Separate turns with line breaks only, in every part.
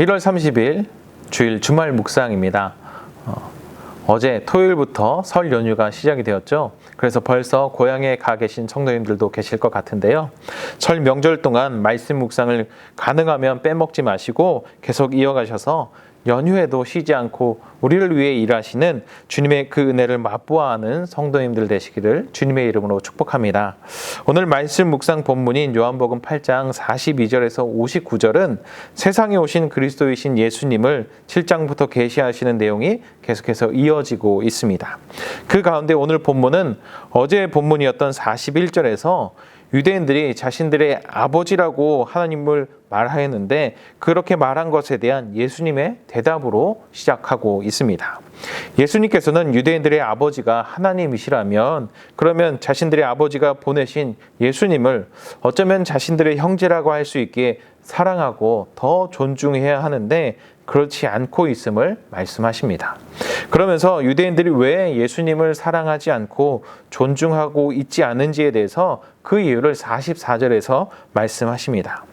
1월 30일 주일 주말 묵상입니다. 어, 제 토요일부터 설 연휴가 시작이 되었죠. 그래서 벌써 고향에 가 계신 성도님들도 계실 것 같은데요. 설 명절 동안 말씀 묵상을 가능하면 빼먹지 마시고 계속 이어가셔서 연휴에도 쉬지 않고 우리를 위해 일하시는 주님의 그 은혜를 맛보아하는 성도님들 되시기를 주님의 이름으로 축복합니다. 오늘 말씀 묵상 본문인 요한복음 8장 42절에서 59절은 세상에 오신 그리스도이신 예수님을 7장부터 계시하시는 내용이 계속해서 이어지고 있습니다. 그 가운데 오늘 본문은 어제 본문이었던 41절에서 유대인들이 자신들의 아버지라고 하나님을 말하였는데 그렇게 말한 것에 대한 예수님의 대답으로 시작하고 있습니다. 예수님께서는 유대인들의 아버지가 하나님이시라면 그러면 자신들의 아버지가 보내신 예수님을 어쩌면 자신들의 형제라고 할 수 있게 사랑하고 더 존중해야 하는데 그렇지 않고 있음을 말씀하십니다. 그러면서 유대인들이 왜 예수님을 사랑하지 않고 존중하고 있지 않은지에 대해서 그 이유를 44절에서 말씀하십니다.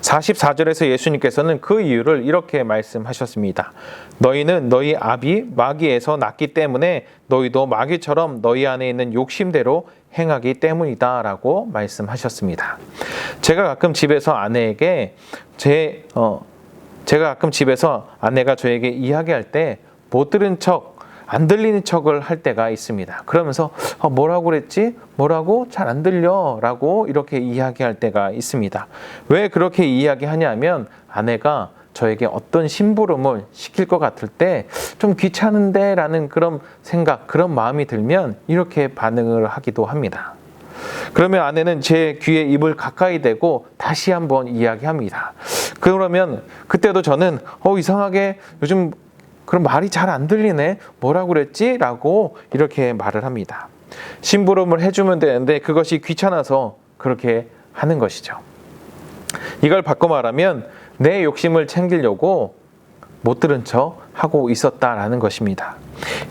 44절에서 예수님께서는 그 이유를 이렇게 말씀하셨습니다. 너희는 너희 아비 마귀에서 났기 때문에 너희도 마귀처럼 너희 안에 있는 욕심대로 행하기 때문이다 라고 말씀하셨습니다. 제가 가끔 집에서 아내에게 제 어, 제가 가끔 집에서 아내가 저에게 이야기할 때 못 들은 척, 안 들리는 척을 할 때가 있습니다. 그러면서 어, 뭐라고 그랬지? 뭐라고? 잘 안 들려. 라고 이렇게 이야기할 때가 있습니다. 왜 그렇게 이야기하냐면 아내가 저에게 어떤 심부름을 시킬 것 같을 때 좀 귀찮은데 라는 그런 생각, 그런 마음이 들면 이렇게 반응을 하기도 합니다. 그러면 아내는 제 귀에 입을 가까이 대고 다시 한번 이야기합니다. 그러면 그때도 저는 어 이상하게 요즘 그럼 말이 잘 안 들리네. 뭐라고 그랬지? 라고 이렇게 말을 합니다. 심부름을 해주면 되는데 그것이 귀찮아서 그렇게 하는 것이죠. 이걸 바꿔 말하면 내 욕심을 챙기려고 못 들은 척 하고 있었다라는 것입니다.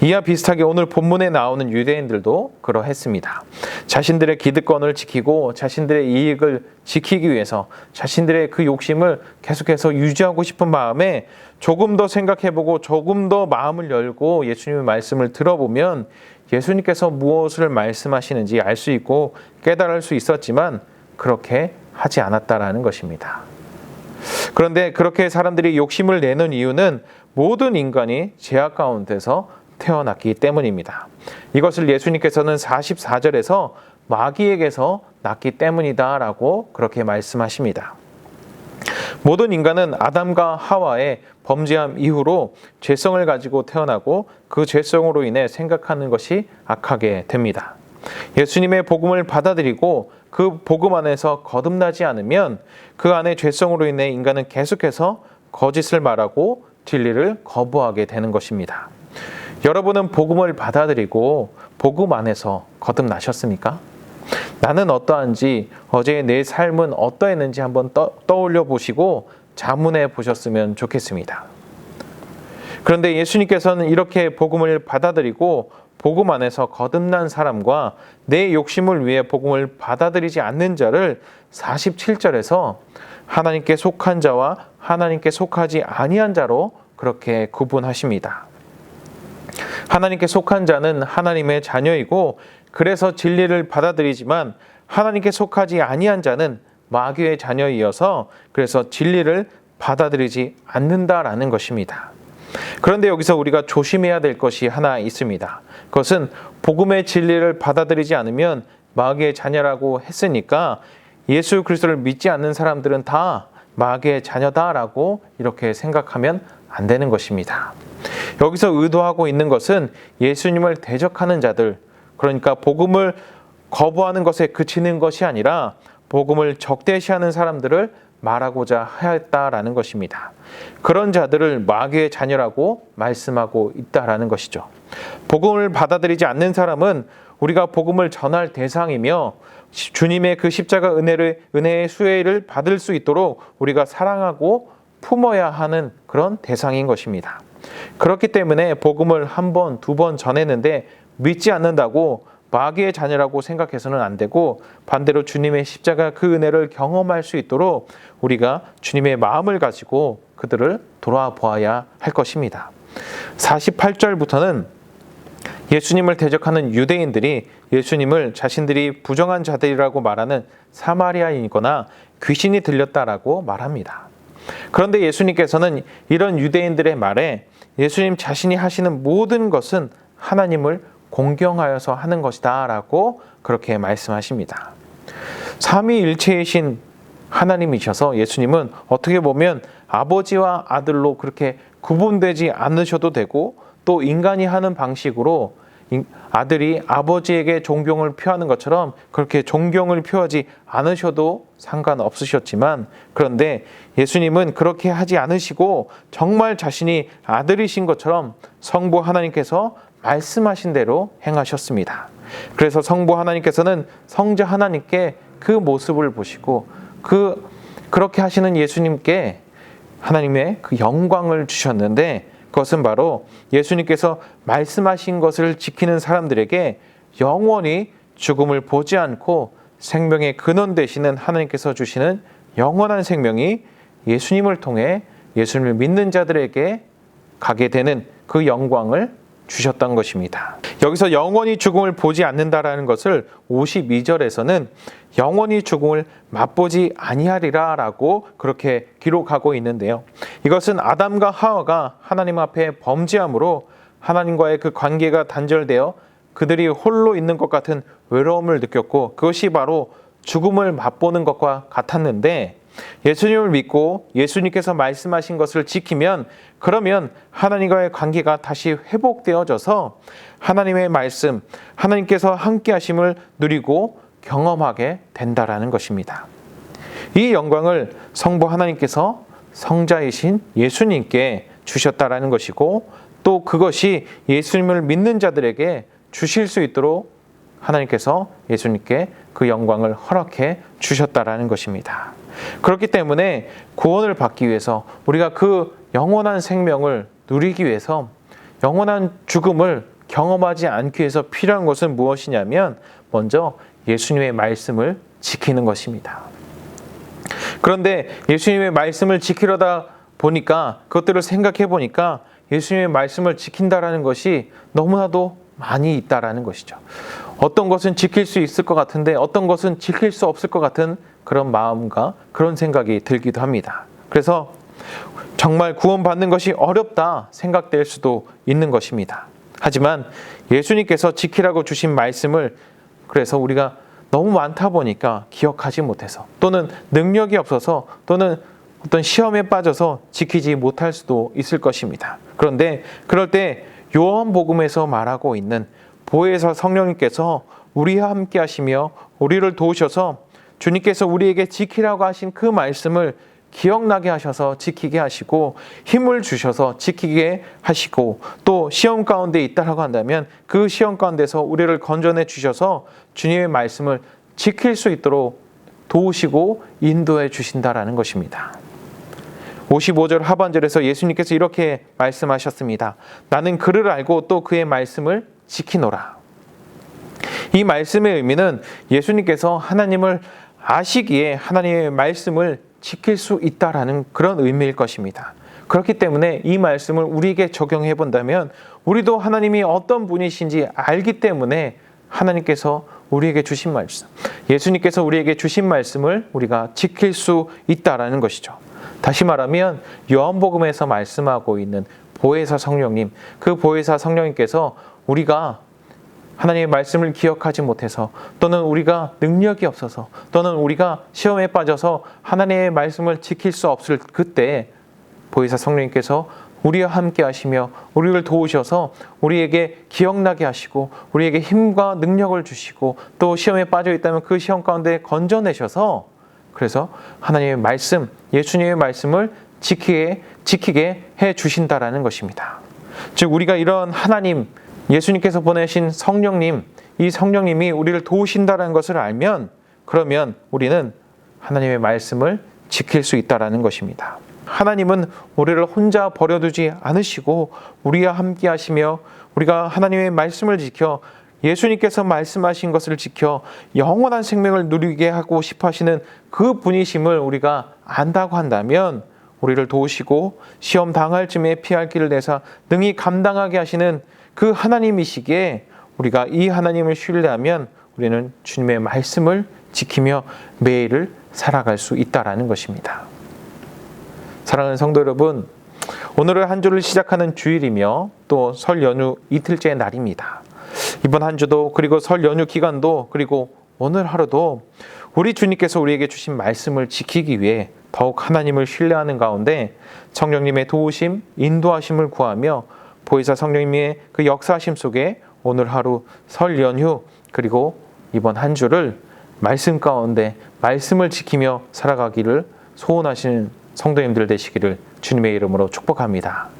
이와 비슷하게 오늘 본문에 나오는 유대인들도 그러했습니다. 자신들의 기득권을 지키고 자신들의 이익을 지키기 위해서 자신들의 그 욕심을 계속해서 유지하고 싶은 마음에 조금 더 생각해보고 조금 더 마음을 열고 예수님의 말씀을 들어보면 예수님께서 무엇을 말씀하시는지 알 수 있고 깨달을 수 있었지만 그렇게 하지 않았다라는 것입니다. 그런데 그렇게 사람들이 욕심을 내는 이유는 모든 인간이 죄악 가운데서 태어났기 때문입니다. 이것을 예수님께서는 44절에서 마귀에게서 났기 때문이다라고 그렇게 말씀하십니다. 모든 인간은 아담과 하와의 범죄함 이후로 죄성을 가지고 태어나고 그 죄성으로 인해 생각하는 것이 악하게 됩니다. 예수님의 복음을 받아들이고 그 복음 안에서 거듭나지 않으면 그 안에 죄성으로 인해 인간은 계속해서 거짓을 말하고 진리를 거부하게 되는 것입니다. 여러분은 복음을 받아들이고 복음 안에서 거듭나셨습니까? 나는 어떠한지 어제 내 삶은 어떠했는지 한번 떠, 떠올려 보시고 자문해 보셨으면 좋겠습니다. 그런데 예수님께서는 이렇게 복음을 받아들이고 복음 안에서 거듭난 사람과 내 욕심을 위해 복음을 받아들이지 않는 자를 47절에서 하나님께 속한 자와 하나님께 속하지 아니한 자로 그렇게 구분하십니다. 하나님께 속한 자는 하나님의 자녀이고 그래서 진리를 받아들이지만 하나님께 속하지 아니한 자는 마귀의 자녀이어서 그래서 진리를 받아들이지 않는다라는 것입니다. 그런데 여기서 우리가 조심해야 될 것이 하나 있습니다. 그것은 복음의 진리를 받아들이지 않으면 마귀의 자녀라고 했으니까 예수 그리스도를 믿지 않는 사람들은 다 마귀의 자녀다라고 이렇게 생각하면 안 되는 것입니다. 여기서 의도하고 있는 것은 예수님을 대적하는 자들, 그러니까 복음을 거부하는 것에 그치는 것이 아니라 복음을 적대시하는 사람들을 말하고자 하였다라는 것입니다. 그런 자들을 마귀의 자녀라고 말씀하고 있다라는 것이죠. 복음을 받아들이지 않는 사람은 우리가 복음을 전할 대상이며 주님의 그 십자가 은혜를 은혜의 수혜를 받을 수 있도록 우리가 사랑하고 품어야 하는 그런 대상인 것입니다. 그렇기 때문에 복음을 한 번, 두 번 전했는데 믿지 않는다고 마귀의 자녀라고 생각해서는 안 되고 반대로 주님의 십자가 그 은혜를 경험할 수 있도록 우리가 주님의 마음을 가지고 그들을 돌아보아야 할 것입니다. 48절부터는 예수님을 대적하는 유대인들이 예수님을 자신들이 부정한 자들이라고 말하는 사마리아인이거나 귀신이 들렸다라고 말합니다. 그런데 예수님께서는 이런 유대인들의 말에 예수님 자신이 하시는 모든 것은 하나님을 공경하여서 하는 것이다 라고 그렇게 말씀하십니다. 삼위일체이신 하나님이셔서 예수님은 어떻게 보면 아버지와 아들로 그렇게 구분되지 않으셔도 되고 또 인간이 하는 방식으로 아들이 아버지에게 존경을 표하는 것처럼 그렇게 존경을 표하지 않으셔도 상관없으셨지만 그런데 예수님은 그렇게 하지 않으시고 정말 자신이 아들이신 것처럼 성부 하나님께서 말씀하신 대로 행하셨습니다. 그래서 성부 하나님께서는 성자 하나님께 그 모습을 보시고 그 그렇게 하시는 예수님께 하나님의 그 영광을 주셨는데 그것은 바로 예수님께서 말씀하신 것을 지키는 사람들에게 영원히 죽음을 보지 않고 생명의 근원 되시는 하나님께서 주시는 영원한 생명이 예수님을 통해 예수님을 믿는 자들에게 가게 되는 그 영광을 주셨던 것입니다. 여기서 영원히 죽음을 보지 않는다라는 것을 52절에서는 영원히 죽음을 맛보지 아니하리라라고 그렇게 기록하고 있는데요. 이것은 아담과 하와가 하나님 앞에 범죄함으로 하나님과의 그 관계가 단절되어 그들이 홀로 있는 것 같은 외로움을 느꼈고 그것이 바로 죽음을 맛보는 것과 같았는데 예수님을 믿고 예수님께서 말씀하신 것을 지키면 그러면 하나님과의 관계가 다시 회복되어져서 하나님의 말씀, 하나님께서 함께 하심을 누리고 경험하게 된다라는 것입니다. 이 영광을 성부 하나님께서 성자이신 예수님께 주셨다라는 것이고 또 그것이 예수님을 믿는 자들에게 주실 수 있도록 하나님께서 예수님께 그 영광을 허락해 주셨다라는 것입니다. 그렇기 때문에 구원을 받기 위해서 우리가 그 영원한 생명을 누리기 위해서 영원한 죽음을 경험하지 않기 위해서 필요한 것은 무엇이냐면 먼저 예수님의 말씀을 지키는 것입니다. 그런데 예수님의 말씀을 지키려다 보니까 그것들을 생각해 보니까 예수님의 말씀을 지킨다라는 것이 너무나도 많이 있다라는 것이죠. 어떤 것은 지킬 수 있을 것 같은데 어떤 것은 지킬 수 없을 것 같은 그런 마음과 그런 생각이 들기도 합니다. 그래서 정말 구원받는 것이 어렵다 생각될 수도 있는 것입니다. 하지만 예수님께서 지키라고 주신 말씀을 그래서 우리가 너무 많다 보니까 기억하지 못해서 또는 능력이 없어서 또는 어떤 시험에 빠져서 지키지 못할 수도 있을 것입니다. 그런데 그럴 때 요한복음에서 말하고 있는 보혜사 성령님께서 우리와 함께 하시며 우리를 도우셔서 주님께서 우리에게 지키라고 하신 그 말씀을 기억나게 하셔서 지키게 하시고 힘을 주셔서 지키게 하시고 또 시험 가운데 있다라고 한다면 그 시험 가운데서 우리를 건져내 주셔서 주님의 말씀을 지킬 수 있도록 도우시고 인도해 주신다라는 것입니다. 55절 하반절에서 예수님께서 이렇게 말씀하셨습니다. 나는 그를 알고 또 그의 말씀을 지키노라. 이 말씀의 의미는 예수님께서 하나님을 아시기에 하나님의 말씀을 지킬 수 있다라는 그런 의미일 것입니다. 그렇기 때문에 이 말씀을 우리에게 적용해 본다면 우리도 하나님이 어떤 분이신지 알기 때문에 하나님께서 우리에게 주신 말씀, 예수님께서 우리에게 주신 말씀을 우리가 지킬 수 있다라는 것이죠. 다시 말하면 요한복음에서 말씀하고 있는 보혜사 성령님, 그 보혜사 성령님께서 우리가 하나님의 말씀을 기억하지 못해서 또는 우리가 능력이 없어서 또는 우리가 시험에 빠져서 하나님의 말씀을 지킬 수 없을 그때 보혜사 성령님께서 우리와 함께 하시며 우리를 도우셔서 우리에게 기억나게 하시고 우리에게 힘과 능력을 주시고 또 시험에 빠져 있다면 그 시험 가운데 건져내셔서 그래서 하나님의 말씀, 예수님의 말씀을 지키게, 지키게 해 주신다라는 것입니다. 즉 우리가 이런 하나님 예수님께서 보내신 성령님, 이 성령님이 우리를 도우신다라는 것을 알면 그러면 우리는 하나님의 말씀을 지킬 수 있다라는 것입니다. 하나님은 우리를 혼자 버려두지 않으시고 우리와 함께 하시며 우리가 하나님의 말씀을 지켜 예수님께서 말씀하신 것을 지켜 영원한 생명을 누리게 하고 싶어 하시는 그 분이심을 우리가 안다고 한다면 우리를 도우시고 시험 당할 쯤에 피할 길을 내사 능히 감당하게 하시는 그 하나님이시기에 우리가 이 하나님을 신뢰하면 우리는 주님의 말씀을 지키며 매일을 살아갈 수 있다라는 것입니다. 사랑하는 성도 여러분, 오늘은 한 주를 시작하는 주일이며 또 설 연휴 이틀째 날입니다. 이번 한 주도 그리고 설 연휴 기간도 그리고 오늘 하루도 우리 주님께서 우리에게 주신 말씀을 지키기 위해 더욱 하나님을 신뢰하는 가운데 성령님의 도우심, 인도하심을 구하며 보혜사 성령님의 그 역사하심 속에 오늘 하루 설 연휴 그리고 이번 한 주를 말씀 가운데 말씀을 지키며 살아가기를 소원하시는 성도님들 되시기를 주님의 이름으로 축복합니다.